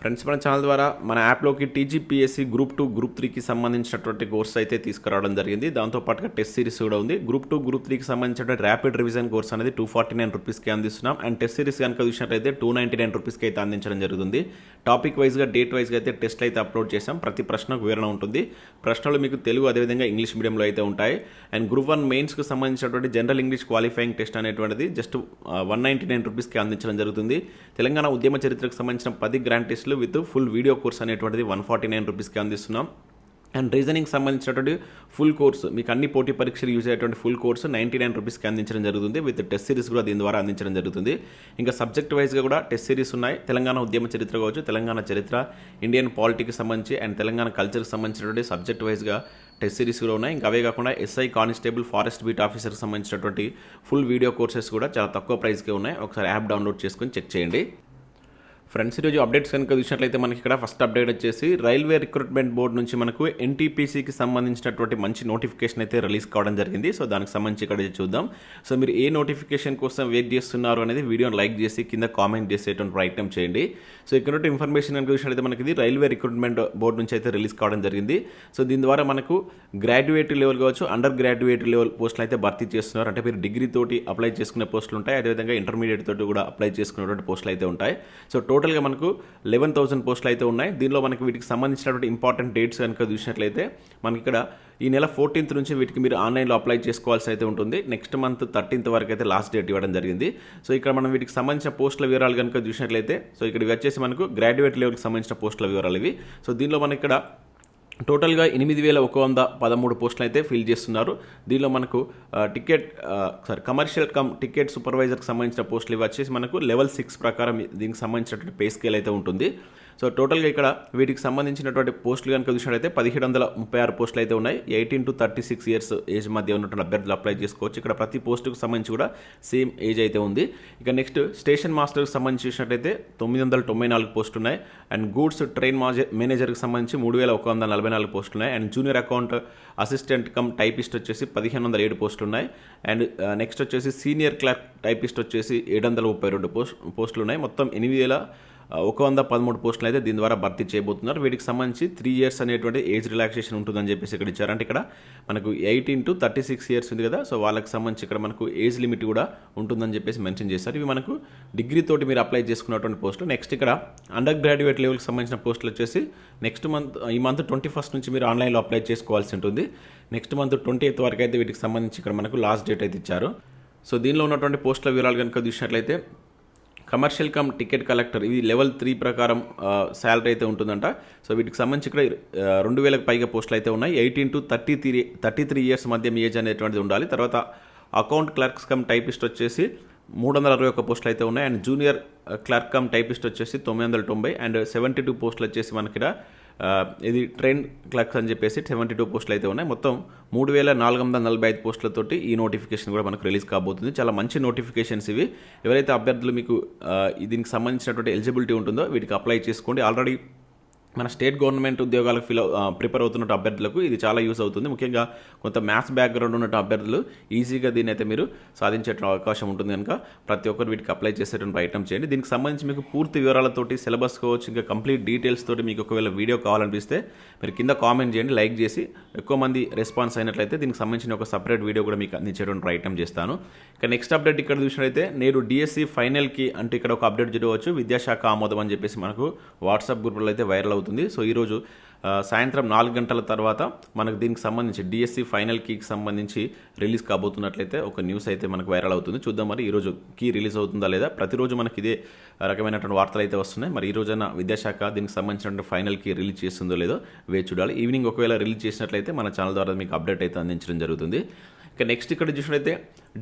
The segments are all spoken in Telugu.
ఫ్రెండ్స్ మన ఛానల్ ద్వారా మన యాప్లోకి టీజీపీఎస్సీ గ్రూప్ టూ గ్రూప్ త్రీకి సంబంధించినటువంటి కోర్స్ అయితే తీసుకురావడం జరిగింది. దాంతోపాటుగా టెస్ట్ సిరీస్ కూడా ఉంది. గ్రూప్ టూ గ్రూప్ త్రీకి సంబంధించినటువంటి ర్యాపిడ్ రివిజన్ కోర్స్ అనేది టూ ఫార్టీ నైన్ రూపీస్కి అందిస్తున్నాం. అండ్ టెస్ట్ సిరీస్ కనుక చూసినట్లయితే టూ నైంటీ నైన్ రూపీస్కి అయితే అందించడం జరుగుతుంది. టాపిక్ వైజ్గా డేట్ వైజ్గా అయితే టెస్ట్లు అయితే అప్లోడ్ చేసాం ప్రతి ప్రశ్నకు వివరణ ఉంటుంది. ప్రశ్నలు మీకు తెలుగు అదేవిధంగా ఇంగ్లీష్ మీడియంలో అయితే ఉంటాయి. అండ్ గ్రూప్ వన్ మెయిన్స్కి సంబంధించినటువంటి జనరల్ ఇంగ్లీష్ క్వాలిఫైయింగ్ టెస్ట్ అనేటువంటిది జస్ట్ వన్ నైంటీ నైన్ రూపీస్కి అందించడం జరుగుతుంది. తెలంగాణ ఉద్యమ చరిత్రకు సంబంధించిన పది గ్రాండ్ టెస్టులు విత్ ఫుల్ వీడియో కోర్స్ అనేటువంటిది వన్ ఫార్టీ నైన్ రూపీస్కి అందిస్తున్నాం. అండ్ రీజనింగ్ సంబంధించినటువంటి ఫుల్ కోర్సు మీకు అన్ని పోటీ పరీక్షలు యూజ్ అయ్యేటువంటి ఫుల్ కోర్స్ నైంటీ నైన్ రూపీస్కి అందించడం జరుగుతుంది. విత్ టెస్ట్ సిరీస్ కూడా దీని ద్వారా అందించడం జరుగుతుంది. ఇంకా సబ్జెక్ట్ వైజ్గా కూడా టెస్ట్ సిరీస్ ఉన్నాయి. తెలంగాణ ఉద్యమ చరిత్ర కావచ్చు తెలంగాణ చరిత్ర ఇండియన్ పాలిటిక్స్ సంబంధించి అండ్ తెలంగాణ కల్చర్కి సంబంధించినటువంటి సబ్జెక్ట్ వైజ్గా టెస్ట్ సిరీస్ కూడా ఉన్నాయి. ఇంకా అవే కాకుండా ఎస్ఐ కానిస్టేబుల్ ఫారెస్ట్ బీట్ ఆఫీసర్కి సంబంధించినటువంటి ఫుల్ వీడియో కోర్సెస్ కూడా చాలా తక్కువ ప్రైస్కే ఉన్నాయి. ఒకసారి యాప్ డౌన్లోడ్ చేసుకొని చెక్ చేయండి. ఫ్రెండ్స్ ఈరోజు అప్డేట్స్ కనుక చూసినట్లయితే మనకి ఇక్కడ ఫస్ట్ అప్డేట్ వచ్చేసి రైల్వే రిక్రూట్మెంట్ బోర్డు నుంచి మనకు ఎన్టీపీసీకి సంబంధించినటువంటి మంచి నోటిఫికేషన్ అయితే రిలీజ్ కావడం జరిగింది. సో దానికి సంబంధించి ఇక్కడ చూద్దాం. సో మీరు ఏ నోటిఫికేషన్ కోసం వెయిట్ చేస్తున్నారు అనేది వీడియోని లైక్ చేసి కింద కామెంట్ చేసేటువంటి ప్రయత్నం చేయండి. సో ఇక్కడ ఇన్ఫర్మేషన్ కనుక చూసినట్లయితే మనకి ఇది రైల్వే రిక్రూట్మెంట్ బోర్డు నుంచి అయితే రిలీజ్ కావడం జరిగింది. సో దీని ద్వారా మనకు గ్రాడ్యుయేట్ లెవెల్ కావచ్చు అండర్ గ్రాడ్యుయేట్ లెవెల్ పోస్టులు అయితే భర్తీ చేస్తున్నారు. అంటే మీరు డిగ్రీ తోటి అప్లై చేసుకునే పోస్టులు ఉంటాయి. అదేవిధంగా ఇంటర్మీడియట్ తోటి కూడా అప్లై చేసుకునేటువంటి పోస్టులు అయితే ఉంటాయి. సో టోటల్గా మనకు లెవెన్ థౌసండ్ పోస్టులు అయితే ఉన్నాయి. దీనిలో మనకి వీటికి సంబంధించినటువంటి ఇంపార్టెంట్ డేట్స్ కనుక చూసినట్లయితే మనకి ఇక్కడ ఈ నెల ఫోర్టీన్త్ నుంచి వీటికి మీరు ఆన్లైన్లో అప్లై చేసుకోవాల్సి అయితే ఉంటుంది. నెక్స్ట్ మంత్ థర్టీన్త్ వరకు అయితే లాస్ట్ డేట్ ఇవ్వడం జరిగింది. సో ఇక్కడ మనం వీటికి సంబంధించిన పోస్టుల వివరాలు కనుక చూసినట్లయితే సో ఇక్కడ వచ్చేసి మనకు గ్రాడ్యుయేట్ లెవెల్కి సంబంధించిన పోస్టుల వివరాలు ఇవి. సో దీనిలో మనకి ఇక్కడ టోటల్గా ఎనిమిది వేల ఒక వంద పదమూడు పోస్టులు అయితే ఫిల్ చేస్తున్నారు. దీనిలో మనకు ticket sorry commercial cum ticket సూపర్వైజర్కి సంబంధించిన పోస్టులు ఇవి వచ్చేసి మనకు లెవెల్ సిక్స్ ప్రకారం దీనికి సంబంధించినటువంటి పే స్కేల్ అయితే ఉంటుంది. సో టోటల్గా ఇక్కడ వీటికి సంబంధించినటువంటి పోస్టులు కనుక చూసినట్లయితే పదిహేడు వందల ముప్పై ఆరు పోస్టులు అయితే ఉన్నాయి. Eighteen to thirty six years age మధ్య ఉన్నటువంటి అభ్యర్థులు అప్లై చేసుకోవచ్చు. ఇక్కడ ప్రతి పోస్టుకు సంబంధించి కూడా సేమ్ ఏజ్ అయితే ఉంది. ఇక నెక్స్ట్ స్టేషన్ మాస్టర్కి సంబంధించి చూసినట్లయితే తొమ్మిది వందల తొంభై నాలుగు పోస్టులు ఉన్నాయి. అండ్ గూడ్స్ ట్రైన్ మేనేజర్కి సంబంధించి మూడు వేల ఒక వందల నలభై నాలుగు పోస్టులు ఉన్నాయి. And junior account assistant cum typist వచ్చేసి పదిహేను వందల ఏడు పోస్టులు ఉన్నాయి. అండ్ నెక్స్ట్ వచ్చేసి సీనియర్ క్లర్క్ టైపిస్ట్ వచ్చేసి ఏడు వందల ముప్పై రెండు పోస్ట్ పోస్టులు ఉన్నాయి. మొత్తం ఎనిమిది వేల ఒక వంద పదమూడు పోస్టులు అయితే దీని ద్వారా భర్తీ చేయబోతున్నారు. వీటికి సంబంధించి త్రీ ఇయర్స్ అనేటువంటి ఏజ్ రిలాక్సేషన్ ఉంటుందని చెప్పేసి ఇక్కడ ఇచ్చారు. అంటే ఇక్కడ మనకు eighteen to thirty six years ఉంది కదా సో వాళ్ళకి సంబంధించి ఇక్కడ మనకు ఏజ్ లిమిట్ కూడా ఉంటుందని చెప్పేసి మెన్షన్ చేశారు. ఇవి మనకు డిగ్రీ తోటి మీరు అప్లై చేసుకున్నటువంటి పోస్టులు నెక్స్ట్ ఇక్కడ అండర్ గ్రాడ్యుయేట్ లెవెల్కి సంబంధించిన పోస్టులు వచ్చేసి నెక్స్ట్ మంత్ ఈ మంత్ ట్వంటీ ఫస్ట్ నుంచి మీరు ఆన్లైన్లో అప్లై చేసుకోవాల్సి ఉంటుంది. నెక్స్ట్ మంత్ ట్వంటీ ఎయిత్ వరకు అయితే వీటికి సంబంధించి ఇక్కడ మనకు లాస్ట్ డేట్ అయితే ఇచ్చారు. సో దీనిలో ఉన్నటువంటి పోస్టుల వివరాలు కనుక చూసినట్లయితే కమర్షియల్ కమ్ టికెట్ కలెక్టర్ ఇది లెవెల్ త్రీ ప్రకారం శాలరీ అయితే ఉంటుందంట. సో వీటికి సంబంధించి ఇక్కడ రెండు వేలకు పైగా పోస్టులు అయితే ఉన్నాయి. Eighteen to thirty three thirty three years మధ్య మీ ఏజ్ అనేటువంటిది ఉండాలి. తర్వాత అకౌంట్ క్లర్క్స్ కమ్ టైపిస్ట్ వచ్చేసి మూడు వందల అరవై ఒక్క పోస్టులు అయితే ఉన్నాయి. And junior clerk cum typist వచ్చేసి తొమ్మిది వందల తొంభై. అండ్ సెవెంటీ టూ పోస్టులు వచ్చేసి మనకి ఇక్కడ ఇది ట్రైన్ క్లర్క్స్ అని చెప్పేసి సెవెంటీ టూ పోస్టులు అయితే ఉన్నాయి. మొత్తం మూడు వేల నాలుగు వందల నలభై ఐదు పోస్టులతోటి ఈ నోటిఫికేషన్ కూడా మనకు రిలీజ్ కాబోతుంది. చాలా మంచి నోటిఫికేషన్స్ ఇవి. ఎవరైతే అభ్యర్థులు మీకు దీనికి సంబంధించినటువంటి ఎలిజిబిలిటీ ఉంటుందో వీటికి అప్లై చేసుకోండి. ఆల్రెడీ మన స్టేట్ గవర్నమెంట్ ఉద్యోగాలకు ఫిల్ ప్రిపేర్ అవుతున్న అభ్యర్థులకు ఇది చాలా యూస్ అవుతుంది. ముఖ్యంగా కొంత మ్యాథ్స్ బ్యాక్గ్రౌండ్ ఉన్న అభ్యర్థులు ఈజీగా దీన్ని అయితే మీరు సాధించే అవకాశం ఉంటుంది కనుక ప్రతి ఒక్కరు వీటికి అప్లై చేసేటువంటి ప్రయత్నం చేయండి. దీనికి సంబంధించి మీకు పూర్తి వివరాలతోటి సిలబస్ కావచ్చు ఇంకా కంప్లీట్ డీటెయిల్స్ తోటి మీకు ఒకవేళ వీడియో కావాలనిపిస్తే మీరు కింద కామెంట్ చేయండి లైక్ చేసి ఎక్కువ మంది రెస్పాన్స్ అయినట్లయితే దీనికి సంబంధించిన ఒక సపరేట్ వీడియో కూడా మీకు అందించేటువంటి ప్రయత్నం చేస్తాను. ఇక నెక్స్ట్ అప్డేట్ ఇక్కడ చూసినట్లయితే నేను డిఎస్సి ఫైనల్కి అంటే ఇక్కడ ఒక అప్డేట్ చూడవచ్చు విద్యాశాఖ ఆమోదం అని చెప్పేసి మనకు వాట్సాప్ గ్రూప్లో అయితే వైరల్ అవుతుంది. సో ఈరోజు సాయంత్రం నాలుగు గంటల తర్వాత మనకు దీనికి సంబంధించి డిఎస్సి ఫైనల్ కీకి సంబంధించి రిలీజ్ కాబోతున్నట్లయితే ఒక న్యూస్ అయితే మనకు వైరల్ అవుతుంది. చూద్దాం మరి ఈరోజు కీ రిలీజ్ అవుతుందా లేదా? ప్రతిరోజు మనకి ఇదే రకమైనటువంటి వార్తలు అయితే వస్తున్నాయి. మరి ఈ రోజున విద్యాశాఖ దీనికి సంబంధించిన ఫైనల్ కీ రిలీజ్ చేస్తుందో లేదో వేచి చూడాలి. ఈవినింగ్ ఒకవేళ రిలీజ్ చేసినట్లయితే మన ఛానల్ ద్వారా మీకు అప్డేట్ అయితే అందించడం జరుగుతుంది. ఇక నెక్స్ట్ ఇక్కడ చూసినట్లయితే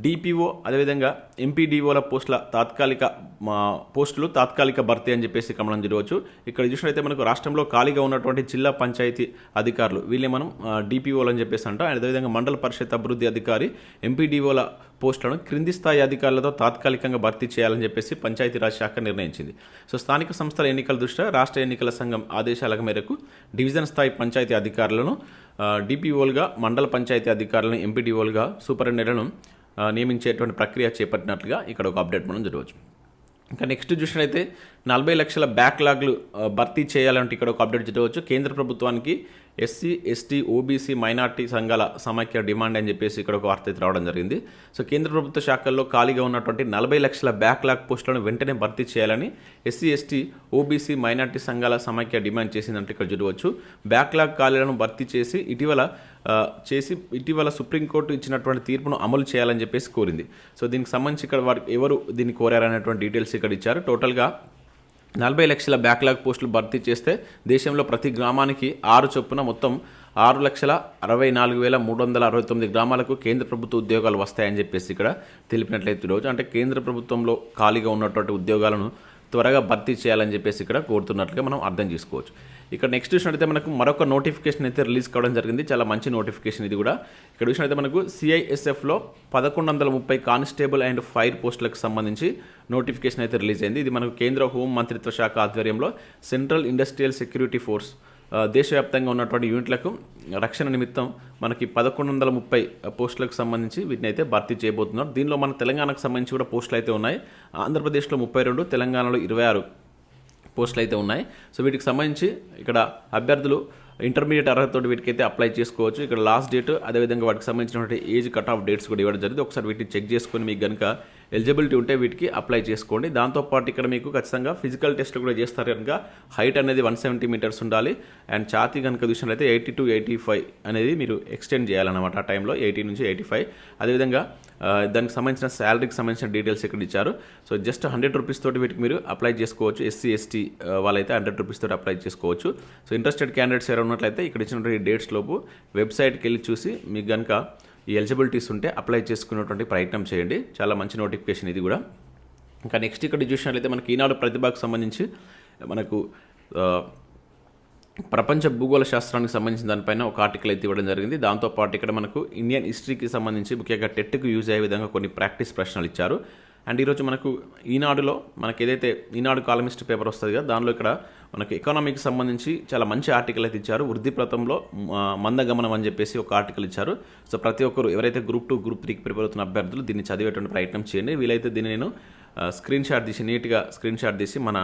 డిపిఓ అదేవిధంగా ఎంపీడీఓల పోస్టుల తాత్కాలిక మా పోస్టులు తాత్కాలిక భర్తీ అని చెప్పేసి ఇక్కడ మనం చూడవచ్చు. ఇక్కడ చూసినట్లయితే మనకు రాష్ట్రంలో ఖాళీగా ఉన్నటువంటి జిల్లా పంచాయతీ అధికారులు వీళ్ళే మనం డిపిఓలు అని చెప్పేసి అంటాం. అదేవిధంగా మండల పరిషత్ అభివృద్ధి అధికారి ఎంపీడీఓల పోస్టులను క్రింది స్థాయి అధికారులతో తాత్కాలికంగా భర్తీ చేయాలని చెప్పేసి పంచాయతీరాజ్ శాఖ నిర్ణయించింది. సో స్థానిక సంస్థల ఎన్నికల దృష్ట్యా రాష్ట్ర ఎన్నికల సంఘం ఆదేశాల మేరకు డివిజన్ స్థాయి పంచాయతీ అధికారులను డిపిఓలుగా మండల పంచాయతీ అధికారులను ఎంపీడీఓలుగా సూపరింటెండెంట్లను నియమించేటువంటి ప్రక్రియ చేపట్టినట్లుగా ఇక్కడ ఒక అప్డేట్ మనం చూడవచ్చు ఇంకా నెక్స్ట్ చూసినైతే నలభై లక్షల బ్యాక్లాగ్లు భర్తీ చేయాలంటే ఇక్కడ ఒక అప్డేట్ చూడవచ్చు కేంద్ర ప్రభుత్వానికి ఎస్సీ ఎస్టీ ఓబీసీ మైనార్టీ సంఘాల సమాఖ్య డిమాండ్ అని చెప్పేసి ఇక్కడ ఒక వార్త రావడం జరిగింది. సో కేంద్ర ప్రభుత్వ శాఖల్లో ఖాళీగా ఉన్నటువంటి నలభై లక్షల బ్యాక్లాగ్ పోస్టులను వెంటనే భర్తీ చేయాలని ఎస్సీ ఎస్టీ ఓబీసీ మైనార్టీ సంఘాల సమాఖ్య డిమాండ్ చేసిందంటే ఇక్కడ చూడవచ్చు. బ్యాక్లాగ్ ఖాళీలను భర్తీ చేసి ఇటీవల చేసి ఇటీవల సుప్రీంకోర్టు ఇచ్చినటువంటి తీర్పును అమలు చేయాలని చెప్పేసి కోరింది. సో దీనికి సంబంధించి ఇక్కడ వారు ఎవరు దీన్ని కోరారనేటువంటి డీటెయిల్స్ ఇక్కడ ఇచ్చారు. టోటల్గా నలభై లక్షల బ్యాక్లాగ్ పోస్టులు భర్తీ చేస్తే దేశంలో ప్రతి గ్రామానికి ఆరు చొప్పున మొత్తం ఆరు లక్షల అరవై నాలుగు వేల మూడు వందల అరవై తొమ్మిది గ్రామాలకు కేంద్ర ప్రభుత్వ ఉద్యోగాలు వస్తాయని చెప్పేసి ఇక్కడ తెలిపినట్లయితే ఈరోజు అంటే కేంద్ర ప్రభుత్వంలో ఖాళీగా ఉన్నటువంటి ఉద్యోగాలను త్వరగా భర్తీ చేయాలని చెప్పేసి ఇక్కడ కోరుతున్నట్లుగా మనం అర్థం చేసుకోవచ్చు. ఇక్కడ నెక్స్ట్ చూసినట్టయితే మనకు మరొక నోటిఫికేషన్ అయితే రిలీజ్ కావడం జరిగింది. చాలా మంచి నోటిఫికేషన్ ఇది కూడా. ఇక్కడ చూసినట్టయితే మనకు సిఐఎస్ఎఫ్లో పదకొండు వందల ముప్పై కానిస్టేబుల్ అండ్ ఫైర్ పోస్టులకు సంబంధించి నోటిఫికేషన్ అయితే రిలీజ్ అయింది. ఇది మనకు కేంద్ర హోం మంత్రిత్వ శాఖ ఆధ్వర్యంలో సెంట్రల్ ఇండస్ట్రియల్ సెక్యూరిటీ ఫోర్స్ దేశవ్యాప్తంగా ఉన్నటువంటి యూనిట్లకు రక్షణ నిమిత్తం మనకి పదకొండు వందల ముప్పై పోస్టులకు సంబంధించి వీటిని అయితే భర్తీ చేయబోతున్నారు. దీనిలో మన తెలంగాణకు సంబంధించి కూడా పోస్టులు అయితే ఉన్నాయి. ఆంధ్రప్రదేశ్లో ముప్పై రెండు తెలంగాణలో ఇరవై ఆరు. పోస్టులు అయితే ఉన్నాయి. సో వీటికి సంబంధించి ఇక్కడ అభ్యర్థులు ఇంటర్మీడియట్ అర్హతతో వీటికైతే అప్లై చేసుకోవచ్చు. ఇక్కడ లాస్ట్ డేట్ అదేవిధంగా వాటికి సంబంధించినటువంటి ఏజ్ కట్ ఆఫ్ డేట్స్ కూడా ఇవ్వడం జరిగింది. ఒకసారి వీటిని చెక్ చేసుకొని మీకు కనుక ఎలిజిబిలిటీ ఉంటే వీటికి అప్లై చేసుకోండి. దాంతోపాటు ఇక్కడ మీకు ఖచ్చితంగా ఫిజికల్ టెస్ట్ కూడా చేస్తారు కనుక హైట్ అనేది వన్ సెవెంటీ మీటర్స్ ఉండాలి. అండ్ ఛాతీ కనుక చూసినట్లయితే ఎయిటీ టు ఎయిటీ ఫైవ్ అనేది మీరు ఎక్స్టెండ్ చేయాలన్నమాట ఆ టైంలో ఎయిటీ నుంచి ఎయిటీ ఫైవ్. అదేవిధంగా దానికి సంబంధించిన శాలరీకి సంబంధించిన డీటెయిల్స్ ఇక్కడ ఇచ్చారు. సో జస్ట్ హండ్రెడ్ రూపీస్ తోటి వీటికి మీరు అప్లై చేసుకోవచ్చు. ఎస్సీ ఎస్టీ వాళ్ళైతే హండ్రెడ్ రూపీస్ తోటి అప్లై చేసుకోవచ్చు. సో ఇంట్రెస్టెడ్ క్యాండిడేట్స్ ఎవరు ఉన్నట్లయితే ఇక్కడ ఇచ్చినటువంటి డేట్స్ లోపు వెబ్సైట్కి వెళ్ళి చూసి మీకు కనుక ఈ ఎలిజిబిలిటీస్ ఉంటే అప్లై చేసుకునేటువంటి ప్రయత్నం చేయండి. చాలా మంచి నోటిఫికేషన్ ఇది కూడా. ఇంకా నెక్స్ట్ ఇక్కడ చూసినట్లయితే మనకి ఈనాడు ప్రతిభకు సంబంధించి మనకు ప్రపంచ భూగోళ శాస్త్రానికి సంబంధించిన దానిపైన ఒక ఆర్టికల్ అయితే ఇవ్వడం జరిగింది. దాంతోపాటు ఇక్కడ మనకు ఇండియన్ హిస్టరీకి సంబంధించి ముఖ్యంగా టెట్కు యూజ్ అయ్యే విధంగా కొన్ని ప్రాక్టీస్ ప్రశ్నలు ఇచ్చారు. అండ్ ఈరోజు మనకు ఈనాడులో మనకి ఏదైతే ఈనాడు కాలమిస్ట్ పేపర్ వస్తుంది కదా దానిలో ఇక్కడ మనకి ఎకనామీకి సంబంధించి చాలా మంచి ఆర్టికల్ అయితే ఇచ్చారు. వృద్ధిప్రతంలో మందగమనం అని చెప్పేసి ఒక ఆర్టికల్ ఇచ్చారు. సో ప్రతి ఒక్కరు ఎవరైతే గ్రూప్ టూ గ్రూప్ త్రీకి ప్రిపేర్ అవుతున్న అభ్యర్థులు దీన్ని చదివేటువంటి ప్రయత్నం చేయండి. వీలైతే దీన్ని నేను స్క్రీన్ షాట్ తీసి నీట్గా స్క్రీన్ షాట్ తీసి మన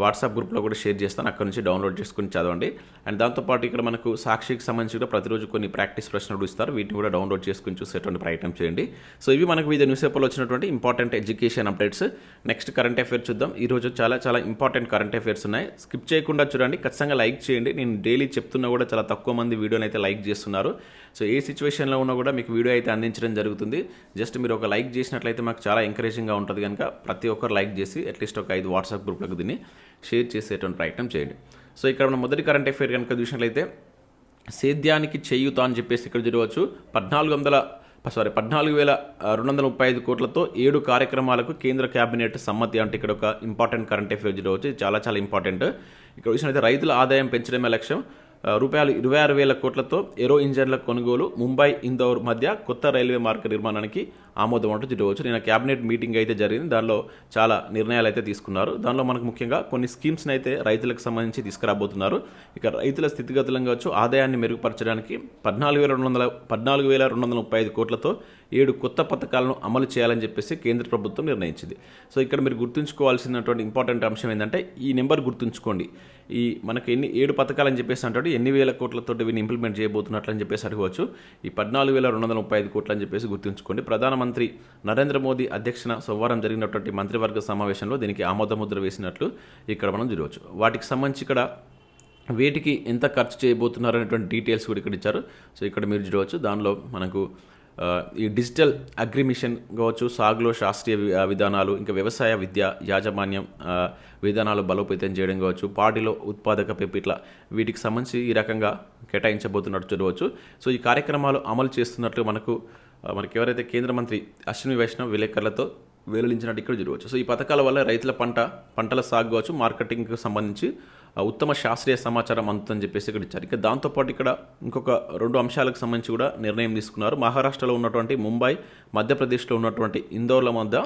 వాట్సాప్ గ్రూప్లో కూడా షేర్ చేస్తాను. అక్కడ నుంచి డౌన్లోడ్ చేసుకుని చదవండి. అండ్ దాంతోపాటు ఇక్కడ మనకు సాక్షికి సంబంధించి కూడా ప్రతిరోజు కొన్ని ప్రాక్టీస్ ప్రశ్నలు కూడా ఇస్తారు వీటిని కూడా డౌన్లోడ్ చేసుకుని చూసేటువంటి ప్రయత్నం చేయండి. సో ఇవి మనకు వివిధ న్యూస్ పేపర్లో వచ్చినటువంటి important education updates. Next current affairs చూద్దాం. ఈ రోజు చాలా చాలా ఇంపార్టెంట్ కరెంట్ అఫైర్స్ ఉన్నాయి. స్కిప్ చేయకుండా చూడండి. ఖచ్చితంగా లైక్ చేయండి. నేను డైలీ చెప్తున్నా కూడా చాలా తక్కువ మంది వీడియోని అయితే లైక్ చేస్తున్నారు. సో ఏ సిచ్యువేషన్లో ఉన్నా కూడా మీకు వీడియో అయితే అందించడం జరుగుతుంది. జస్ట్ మీరు ఒక లైక్ చేసినట్లయితే మాకు చాలా ఎంకరేజింగ్గా ఉంటుంది కనుక ప్రతి ఒక్కరు లైక్ చేసి అట్లీస్ట్ ఒక ఐదు వాట్సాప్ గ్రూప్లకు దీన్ని షేర్ చేసేటువంటి ప్రయత్నం చేయండి. సో ఇక్కడ మనం మొదటి కరెంట్ అఫైర్ కనుక చూసినట్లయితే సేద్యానికి చేయుత అని చెప్పేసి ఇక్కడ చూడవచ్చు. పద్నాలుగు వందల సారీ పద్నాలుగు వేల రెండు వందల ముప్పై ఐదు కోట్లతో ఏడు కార్యక్రమాలకు కేంద్ర కేబినెట్ సమ్మతి అంటే ఇక్కడ ఒక ఇంపార్టెంట్ కరెంట్ అఫేర్ చూడవచ్చు. చాలా చాలా ఇంపార్టెంట్ ఇక్కడ చూసినట్లయితే రైతుల ఆదాయం పెంచడమే లక్ష్యం. రూపాయలు ఇరవై ఆరు వేల కోట్లతో ఏరో ఇంజన్ల కొనుగోలు ముంబై ఇందోర్ మధ్య కొత్త రైల్వే మార్గ నిర్మాణానికి ఆమోదం అంటూ చూడవచ్చు నిన్న క్యాబినెట్ మీటింగ్ అయితే జరిగింది. దానిలో చాలా నిర్ణయాలు అయితే తీసుకున్నారు. దానిలో మనకు ముఖ్యంగా కొన్ని స్కీమ్స్ని అయితే రైతులకు సంబంధించి తీసుకురాబోతున్నారు. ఇక రైతుల స్థితిగతులను కావచ్చు ఆదాయాన్ని మెరుగుపరచడానికి పద్నాలుగు వేల రెండు వందల పద్నాలుగు వేల రెండు వందల ముప్పై ఐదు కోట్లతో ఏడు కొత్త పథకాలను అమలు చేయాలని చెప్పేసి కేంద్ర ప్రభుత్వం నిర్ణయించింది. సో ఇక్కడ మీరు గుర్తుంచుకోవాల్సినటువంటి ఇంపార్టెంట్ అంశం ఏంటంటే ఈ నెంబర్ గుర్తుంచుకోండి. ఈ మనకి ఎన్ని ఏడు పథకాలని చెప్పేసి అంటే ఎన్ని వేల కోట్లతో వీని ఇంప్లిమెంట్ చేయబోతున్నట్లు అని చెప్పేసి అడగవచ్చు. ఈ పద్నాలుగు వేల రెండు వందల ముప్పై ఐదు కోట్లు అని చెప్పేసి గుర్తుంచుకోండి. ప్రధానమంత్రి నరేంద్ర మోదీ అధ్యక్షన సోమవారం జరిగినటువంటి మంత్రివర్గ సమావేశంలో దీనికి ఆమోద ముద్ర వేసినట్లు ఇక్కడ మనం చూడవచ్చు. వాటికి సంబంధించి ఇక్కడ వేటికి ఎంత ఖర్చు చేయబోతున్నారు అనేటువంటి డీటెయిల్స్ కూడా ఇక్కడ ఇచ్చారు. సో ఇక్కడ మీరు చూడవచ్చు. దానిలో మనకు ఈ డిజిటల్ అగ్రిమిషన్ కావచ్చు సాగులో శాస్త్రీయ విధానాలు ఇంకా వ్యవసాయ విద్య యాజమాన్యం విధానాలు బలోపేతం చేయడం కావచ్చు పాడిలో ఉత్పాదక పెంపిట్ల వీటికి సంబంధించి ఈ రకంగా కేటాయించబోతున్నట్టు చూడవచ్చు. సో ఈ కార్యక్రమాలు అమలు చేస్తున్నట్లు మనకు మనకి ఎవరైతే కేంద్ర మంత్రి అశ్విని వైష్ణవ్ విలేకరులతో వెల్లడించినట్టు ఇక్కడ చూడవచ్చు. సో ఈ పథకాల వల్ల రైతుల పంట పంటల సాగు కావచ్చు మార్కెటింగ్కి సంబంధించి ఉత్తమ శాస్త్రీయ సమాచారం అందుతుందని చెప్పేసి ఇక్కడ ఇచ్చారు. ఇక దాంతోపాటు ఇక్కడ ఇంకొక రెండు అంశాలకు సంబంధించి కూడా నిర్ణయం తీసుకున్నారు. మహారాష్ట్రలో ఉన్నటువంటి ముంబై మధ్యప్రదేశ్లో ఉన్నటువంటి ఇందోర్ల మధ్య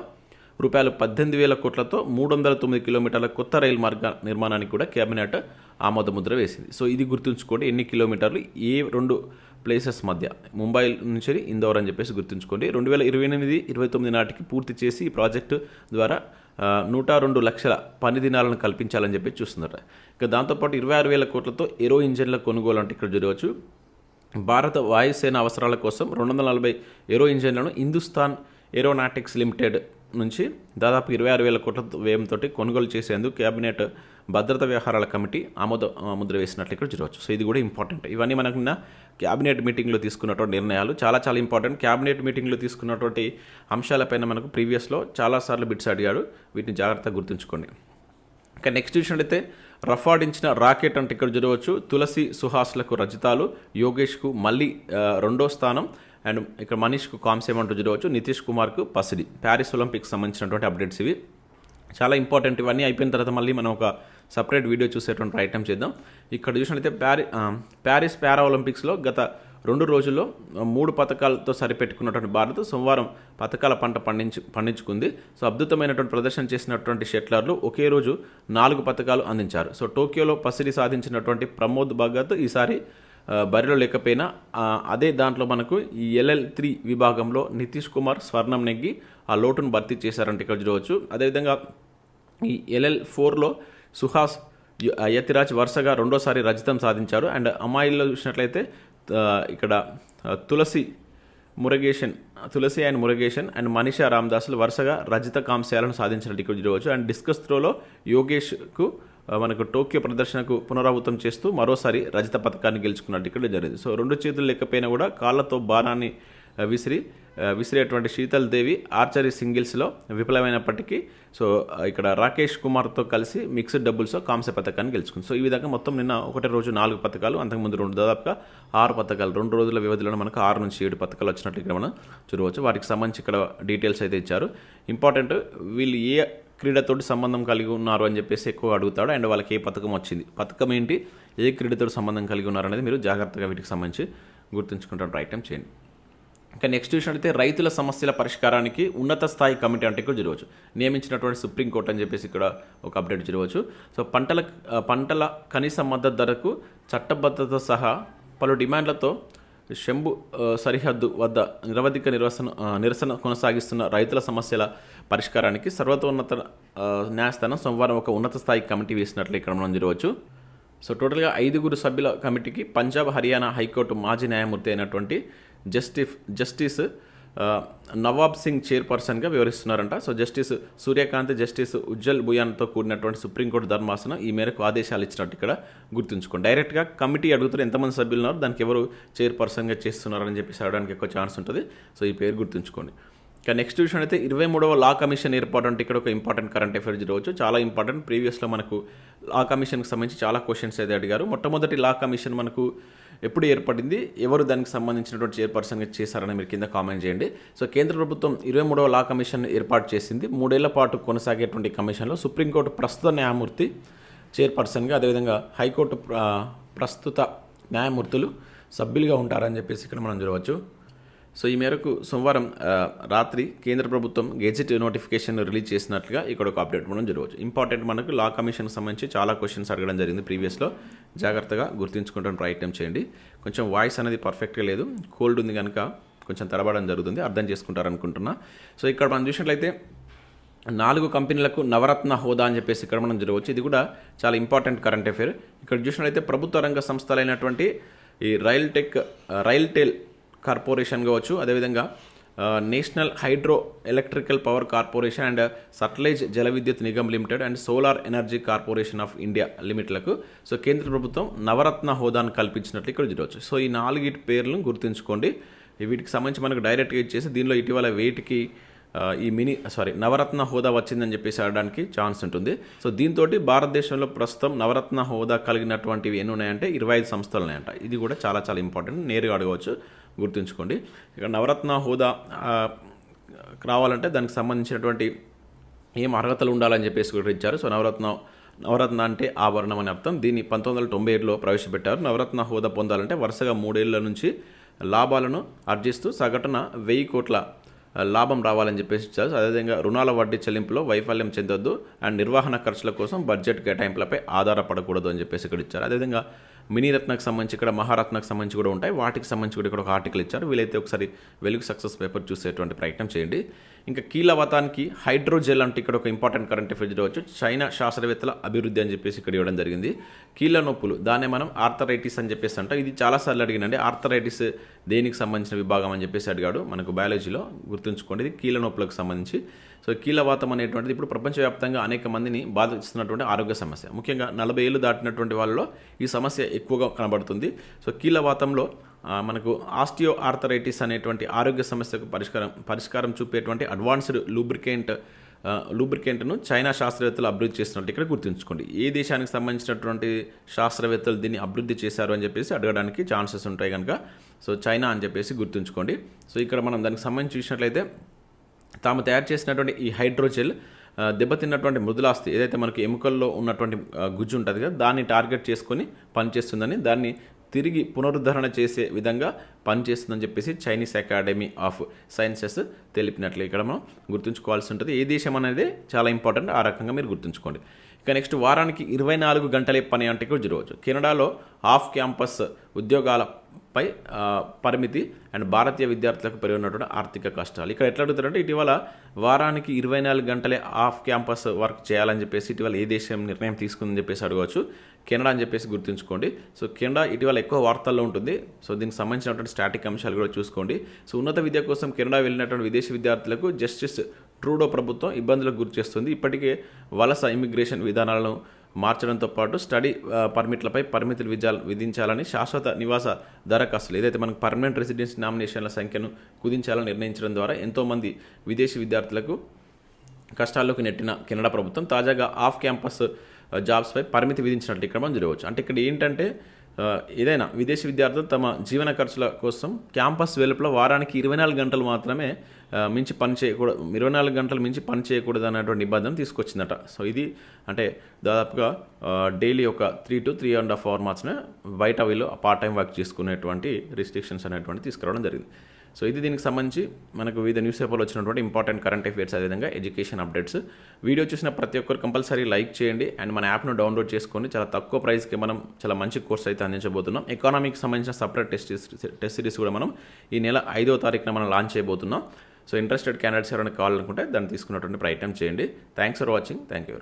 రూపాయలు పద్దెనిమిది వేల కోట్లతో మూడు వందల తొమ్మిది కిలోమీటర్ల కొత్త రైలు మార్గ నిర్మాణానికి కూడా కేబినెట్ ఆమోద ముద్ర వేసింది. సో ఇది గుర్తుంచుకోండి ఎన్ని కిలోమీటర్లు ఏ రెండు ప్లేసెస్ మధ్య ముంబై నుంచి ఇందోర్ అని చెప్పేసి గుర్తుంచుకోండి. రెండు వేల ఇరవై ఎనిమిది ఇరవై తొమ్మిది నాటికి పూర్తి చేసి ఈ ప్రాజెక్టు ద్వారా నూట రెండు లక్షల పని దినాలను కల్పించాలని చెప్పి చూస్తున్నారు. ఇక దాంతోపాటు ఇరవై ఆరు వేల కోట్లతో ఏరో ఇంజన్ల కొనుగోలు అంటే ఇక్కడ చూడవచ్చు భారత వాయుసేన అవసరాల కోసం రెండు వందల నలభై ఏరో ఇంజన్లను హిందుస్థాన్ ఏరోనాటిక్స్ లిమిటెడ్ నుంచి దాదాపు ఇరవై ఆరు వేల కోట్ల వ్యయంతో కొనుగోలు చేసేందుకు కేబినెట్ భద్రతా వ్యవహారాల కమిటీ ఆమోద ముద్ర వేసినట్లు ఇక్కడ చూడవచ్చు సో ఇది కూడా ఇంపార్టెంట్ ఇవన్నీ మనకు నిన్న క్యాబినెట్ మీటింగ్లో తీసుకున్నటువంటి నిర్ణయాలు. చాలా చాలా ఇంపార్టెంట్ క్యాబినెట్ మీటింగ్లో తీసుకున్నటువంటి అంశాలపైన మనకు ప్రీవియస్లో చాలాసార్లు బిట్స్ అడిగాడు. వీటిని జాగ్రత్తగా గుర్తుంచుకోండి. ఇంకా నెక్స్ట్ చూసినట్లయితే రఫాడించిన రాకెట్ అంటే ఇక్కడ చూడవచ్చు. తులసి సుహాస్లకు రజితాలు యోగేష్కు మళ్ళీ రెండో స్థానం. అండ్ ఇక్కడ మనీష్కు కాంస్యం అంటూ చూడవచ్చు. నితీష్ కుమార్కు పసిడి. ప్యారిస్ ఒలింపిక్స్ సంబంధించినటువంటి అప్డేట్స్ ఇవి. చాలా ఇంపార్టెంట్ ఇవన్నీ అయిపోయిన తర్వాత మళ్ళీ మనం ఒక సపరేట్ వీడియో చూసేటువంటి ఐటమ్ చేద్దాం. ఇక్కడ చూసినట్లయితే ప్యారి ప్యారిస్ పారా ఒలింపిక్స్లో గత రెండు రోజుల్లో మూడు పథకాలతో సరిపెట్టుకున్నటువంటి భారత్ సోమవారం పథకాల పంట పండించు పండించుకుంది. సో అద్భుతమైనటువంటి ప్రదర్శన చేసినటువంటి షెట్లర్లు ఒకే రోజు నాలుగు పథకాలు అందించారు. సో టోక్యోలో పసిడి సాధించినటువంటి ప్రమోద్ భగత్ ఈసారి బరిలో లేకపోయినా అదే దాంట్లో మనకు ఈ ఎల్ఎల్ త్రీ విభాగంలో నితీష్ కుమార్ స్వర్ణం నెగ్గి ఆ లోటును భర్తీ చేశారంటే ఇక్కడ చూడవచ్చు. అదేవిధంగా ఈ ఎల్ఎల్ ఫోర్లో సుహాస్ యతిరాజ్ వరుసగా రెండోసారి రజితం సాధించారు. అండ్ అమ్మాయిల్లో చూసినట్లయితే ఇక్కడ తులసి మురగేషన్ తులసి అండ్ మురగేషన్ అండ్ మనీషా రామదాసులు వరుసగా రజిత కాంస్యాలను సాధించినట్టు ఇక్కడ చూడవచ్చు. అండ్ డిస్కస్ త్రోలో యోగేష్కు మనకు టోక్యో ప్రదర్శనకు పునరావృతం చేస్తూ మరోసారి రజిత పథకాన్ని గెలుచుకున్నట్టు ఇక్కడ జరిగింది. సో రెండు చేతులు లేకపోయినా కూడా కాళ్ళతో బాణాన్ని విసిరి విసిరేటువంటి శీతల్ దేవి ఆర్చరీ సింగిల్స్లో విఫలమైనప్పటికీ సో ఇక్కడ రాకేష్ కుమార్తో కలిసి మిక్స్డ్ డబుల్స్లో కాంస్య పథకాన్ని గెలుచుకుంది. సో ఈ విధంగా మొత్తం నిన్న ఒకటే రోజు నాలుగు పథకాలు అంతకుముందు రెండు దాదాపుగా ఆరు పథకాలు రెండు రోజుల వ్యవధిలో మనకు ఆరు నుంచి ఏడు పథకాలు వచ్చినట్టు ఇక్కడ మనం చూడవచ్చు. వాటికి సంబంధించి ఇక్కడ డీటెయిల్స్ అయితే ఇచ్చారు. ఇంపార్టెంట్ వీళ్ళు ఏ క్రీడతోటి సంబంధం కలిగి ఉన్నారు అని చెప్పేసి ఎక్కువ అడుగుతాడు. అండ్ వాళ్ళకి ఏ పథకం వచ్చింది? పథకం ఏంటి? ఏ క్రీడతో సంబంధం కలిగి ఉన్నారు అనేది మీరు జాగ్రత్తగా వీటికి సంబంధించి గుర్తుంచుకుంటాను రైట్ టైం చేయండి. ఇంకా నెక్స్ట్ చూసినట్లయితే రైతుల సమస్యల పరిష్కారానికి ఉన్నత స్థాయి కమిటీ అంటే ఇక్కడ చూడవచ్చు నియమించినటువంటి సుప్రీంకోర్టు అని చెప్పేసి ఇక్కడ ఒక అప్డేట్ చూడవచ్చు సో పంటల పంటల కనీస మద్దతు ధరకు చట్టబద్ధత సహా పలు డిమాండ్లతో శంభు సరిహద్దు వద్ద నిరవధిక నిరసన నిరసన కొనసాగిస్తున్న రైతుల సమస్యల పరిష్కారానికి సర్వతోన్నత న్యాయస్థానం సోమవారం ఒక ఉన్నత స్థాయి కమిటీ వేసినట్లు ఇక్కడ మనం చూడవచ్చు సో టోటల్గా ఐదుగురు సభ్యుల కమిటీకి పంజాబ్ హర్యానా హైకోర్టు మాజీ న్యాయమూర్తి అయినటువంటి జస్టిఫ్ జస్టిస్ నవాబ్ సింగ్ చైర్పర్సన్గా వివరిస్తున్నారంట. So justice Surya Kant justice Ujjal భుయాన్తో కూడినటువంటి సుప్రీంకోర్టు ధర్మాసనం ఈ మేరకు ఆదేశాలు ఇచ్చినట్టు ఇక్కడ గుర్తుంచుకోండి. డైరెక్ట్గా కమిటీ అడుగుతారు ఎంతమంది సభ్యులు ఉన్నారు దానికి ఎవరు చైర్పర్సన్గా చేస్తున్నారని చెప్పేసి అడగడానికి ఎక్కువ ఛాన్స్ ఉంటుంది. సో ఈ పేరు గుర్తుంచుకోండి. ఇక నెక్స్ట్ విషయం అయితే ఇరవై మూడవ లా కమిషన్ ఏర్పాటు అంటే ఇక్కడ ఒక ఇంపార్టెంట్ కరెంట్ అఫైర్స్ చూడవచ్చు చాలా ఇంపార్టెంట్. ప్రీవియస్లో మనకు లా కమిషన్కి సంబంధించి చాలా క్వశ్చన్స్ అయితే అడిగారు. మొట్టమొదటి లా కమిషన్ మనకు ఎప్పుడు ఏర్పడింది ఎవరు దానికి సంబంధించినటువంటి చైర్పర్సన్గా చేశారని మీరు కింద కామెంట్ చేయండి. సో కేంద్ర ప్రభుత్వం ఇరవై మూడవ లా కమిషన్ ఏర్పాటు చేసింది. మూడేళ్ళ పాటు కొనసాగేటువంటి కమిషన్లో సుప్రీంకోర్టు ప్రస్తుత న్యాయమూర్తి చైర్పర్సన్గా అదేవిధంగా హైకోర్టు ప్రస్తుత న్యాయమూర్తులు సభ్యులుగా ఉంటారని చెప్పేసి ఇక్కడ మనం చూడవచ్చు. సో ఈ మేరకు సోమవారం రాత్రి కేంద్ర ప్రభుత్వం గెజెట్ నోటిఫికేషన్ రిలీజ్ చేసినట్లుగా ఇక్కడ ఒక అప్డేట్ మనం జరగవచ్చు. ఇంపార్టెంట్ మనకు లా కమిషన్కి సంబంధించి చాలా క్వశ్చన్స్ అడగడం జరిగింది ప్రీవియస్లో. జాగ్రత్తగా గుర్తుంచుకుంటాను ప్రయత్నం చేయండి. కొంచెం వాయిస్ అనేది పర్ఫెక్ట్గా లేదు. కోల్డ్ ఉంది కనుక కొంచెం తడబడడం జరుగుతుంది. అర్థం చేసుకుంటారనుకుంటున్నా. సో ఇక్కడ మనం చూసినట్లయితే నాలుగు కంపెనీలకు నవరత్న హోదా అని చెప్పేసి ఇక్కడ మనం జరగవచ్చు. ఇది కూడా చాలా ఇంపార్టెంట్ కరెంట్ అఫేర్. ఇక్కడ చూసినట్లయితే ప్రభుత్వ రంగ సంస్థలైనటువంటి ఈ rail tech rail tel corporation కావచ్చు అదేవిధంగా national hydro electrical power corporation and Sutlej Jal Vidyut Nigam limited and solar energy corporation of India లిమిట్లకు so కేంద్ర ప్రభుత్వం నవరత్న హోదాను కల్పించినట్లు ఇక్కడ చూడవచ్చు. సో ఈ నాలుగిటి పేర్లను గుర్తుంచుకోండి. వీటికి సంబంధించి మనకు డైరెక్ట్గా ఇచ్చేసి దీనిలో ఇటీవల వేటికి ఈ మినీ సారీ నవరత్న హోదా వచ్చిందని చెప్పేసి ఆడడానికి ఛాన్స్ ఉంటుంది. సో దీంతో భారతదేశంలో ప్రస్తుతం నవరత్న హోదా కలిగినటువంటివి ఎన్ని ఉన్నాయంటే ఇరవై ఐదు సంస్థలు ఉన్నాయంట. ఇది కూడా చాలా చాలా ఇంపార్టెంట్ నేరుగా అడగవచ్చు. గుర్తుంచుకోండి. ఇక నవరత్న హోదా రావాలంటే దానికి సంబంధించినటువంటి ఏం అర్హతలు ఉండాలని చెప్పేసి కూడా ఇచ్చారు. సో నవరత్న నవరత్న అంటే ఆభరణం అని అర్థం. దీన్ని పంతొమ్మిది వందల తొంభై ఏడులో ప్రవేశపెట్టారు. నవరత్న హోదా పొందాలంటే వరుసగా మూడేళ్ళ నుంచి లాభాలను ఆర్జిస్తూ సగటున వెయ్యి కోట్ల లాభం రావాలని చెప్పేసి ఇచ్చారు. అదేవిధంగా రుణాల వడ్డీ చెల్లింపులో వైఫల్యం చెందొద్దు. అండ్ నిర్వహణ ఖర్చుల కోసం బడ్జెట్ కేటాయింపులపై ఆధారపడకూడదు అని చెప్పేసి ఇక్కడ ఇచ్చారు. అదేవిధంగా మినీరత్నకు సంబంధించి ఇక్కడ మహారత్నకు సంబంధించి కూడా ఉంటాయి. వాటికి సంబంధించి కూడా ఇక్కడ ఒక ఆర్టికల్ ఇచ్చారు. వీలైతే ఒకసారి వెలుగు సక్సెస్ పేపర్ చూసేటువంటి ప్రయత్నం చేయండి. ఇంకా కీలవతానికి హైడ్రోజెల్ అంటే ఇక్కడ ఒక ఇంపార్టెంట్ కరెంట్ అఫేర్స్ చూడవచ్చు చైనా శాస్త్రవేత్తల అభివృద్ధి అని చెప్పేసి ఇక్కడ ఇవ్వడం జరిగింది. కీళ్ళ నొప్పులు దాన్ని మనం ఆర్థరైటిస్ అని చెప్పేసి అంటాం. ఇది చాలాసార్లు అడిగినండి. ఆర్థరైటిస్ దేనికి సంబంధించిన విభాగం అని చెప్పేసి అడిగాడు. మనకు బయాలజీలో గుర్తుంచుకోండి. ఇది కీళ్ళ నొప్పులకు సంబంధించి. సో కీలవాతం అనేటువంటిది ఇప్పుడు ప్రపంచవ్యాప్తంగా అనేక మందిని బాధిస్తున్నటువంటి ఆరోగ్య సమస్య. ముఖ్యంగా నలభై ఏళ్ళు దాటినటువంటి వాళ్ళలో ఈ సమస్య ఎక్కువగా కనబడుతుంది. సో కీలవాతంలో మనకు ఆస్టియో ఆర్థరైటిస్ అనేటువంటి ఆరోగ్య సమస్యకు పరిష్కారం పరిష్కారం చూపేటువంటి అడ్వాన్స్డ్ లూబ్రికెంట్ లూబ్రికెంట్ను చైనా శాస్త్రవేత్తలు అభివృద్ధి చేస్తున్నట్టు ఇక్కడ గుర్తుంచుకోండి. ఏ దేశానికి సంబంధించినటువంటి శాస్త్రవేత్తలు దీన్ని అభివృద్ధి చేశారు అని చెప్పేసి అడగడానికి ఛాన్సెస్ ఉంటాయి కనుక సో చైనా అని చెప్పేసి గుర్తుంచుకోండి. సో ఇక్కడ మనం దానికి సంబంధించి చూసినట్లయితే తాము తయారు చేసినటువంటి ఈ హైడ్రోజెల్ దెబ్బతిన్నటువంటి మృదులాస్తి ఏదైతే మనకి ఎముకల్లో ఉన్నటువంటి గుజ్జు ఉంటుంది కదా దాన్ని టార్గెట్ చేసుకొని పనిచేస్తుందని దాన్ని తిరిగి పునరుద్ధరణ చేసే విధంగా పనిచేస్తుందని చెప్పేసి చైనీస్ అకాడమీ ఆఫ్ సైన్సెస్ తెలిపినట్లు ఇక్కడ మనం గుర్తుంచుకోవాల్సి ఉంటుంది. ఏ దేశం అనేది చాలా ఇంపార్టెంట్ ఆ రకంగా మీరు గుర్తుంచుకోండి. ఇక నెక్స్ట్ వారానికి ఇరవై నాలుగు గంటలే పని అంటే కూడా జరగవచ్చు. కెనడాలో ఆఫ్ క్యాంపస్ ఉద్యోగాలపై పరిమితి అండ్ భారతీయ విద్యార్థులకు పెరిగినటువంటి ఆర్థిక కష్టాలు. ఇక్కడ ఎట్లా అడుగుతారంటే ఇటీవల వారానికి ఇరవై నాలుగు గంటలే ఆఫ్ క్యాంపస్ వర్క్ చేయాలని చెప్పేసి ఇటీవల ఏ దేశం నిర్ణయం తీసుకుందని చెప్పేసి అడగవచ్చు. కెనడా అని చెప్పేసి గుర్తుంచుకోండి. సో కెనడా ఇటీవల ఎక్కువ వార్తల్లో ఉంటుంది. సో దీనికి సంబంధించినటువంటి స్టాటిక్ అంశాలు కూడా చూసుకోండి. సో ఉన్నత విద్య కోసం కెనడా వెళ్ళినటువంటి విదేశీ విద్యార్థులకు జస్టిస్ ట్రూడో ప్రభుత్వం ఇబ్బందులకు గురి చేస్తుంది. ఇప్పటికే వలస ఇమిగ్రేషన్ విధానాలను మార్చడంతో పాటు స్టడీ పర్మిట్లపై పరిమితులు విజా- విధించాలని శాశ్వత నివాస దరఖాస్తులు ఏదైతే మనకు పర్మనెంట్ రెసిడెన్స్ నామినేషన్ల సంఖ్యను కుదించాలని నిర్ణయించడం ద్వారా ఎంతోమంది విదేశీ విద్యార్థులకు కష్టాల్లోకి నెట్టిన కెనడా ప్రభుత్వం తాజాగా ఆఫ్ క్యాంపస్ జాబ్స్పై పరిమితి విధించినట్లు ఇక్కడ మనం చూడవచ్చు. అంటే ఇక్కడ ఏంటంటే ఏదైనా విదేశీ విద్యార్థులు తమ జీవన ఖర్చుల కోసం క్యాంపస్ వెలుపల వారానికి ఇరవై నాలుగు గంటలు మాత్రమే మించి పని చేయకూడదు ఇరవై నాలుగు గంటలు మించి పని చేయకూడదు అన్నటువంటి నిబంధన తీసుకొచ్చిందట. సో ఇది అంటే దాదాపుగా డైలీ ఒక three to three and half hour మాత్రమే బయట వీళ్ళు పార్ట్ టైం వర్క్ చేసుకునేటువంటి రిస్ట్రిక్షన్స్ అనేటువంటి తీసుకురావడం జరిగింది. సో ఇది దీనికి సంబంధించి మనకు వివిధ న్యూస్ పేపర్లో వచ్చినటువంటి ఇంపార్టెంట్ కరెంట్ అఫేర్స్ అదేవిధంగా ఎడ్యుకేషన్ అప్డేట్స్ వీడియో చూసిన ప్రతి ఒక్కరు కంపల్సరీ లైక్ చేయండి. అండ్ మన యాప్ను డౌన్లోడ్ చేసుకొని చాలా తక్కువ ప్రైస్కి మనం చాలా మంచి కోర్స్ అయితే అందించబోతున్నాం. ఎకానమీకి సంబంధించిన సపరేట్ టెస్ట్ టెస్ట్ సిరీస్ కూడా మనం ఈ నెల ఐదో తారీఖున మనం లాంచ్ చేయబోతున్నాం. సో ఇంట్రెస్టెడ్ క్యాండిడేట్స్ ఎవరైనా కావాలనుకుంటే దాన్ని తీసుకున్నటువంటి ప్రయత్నం చేయండి. Thanks for watching thank you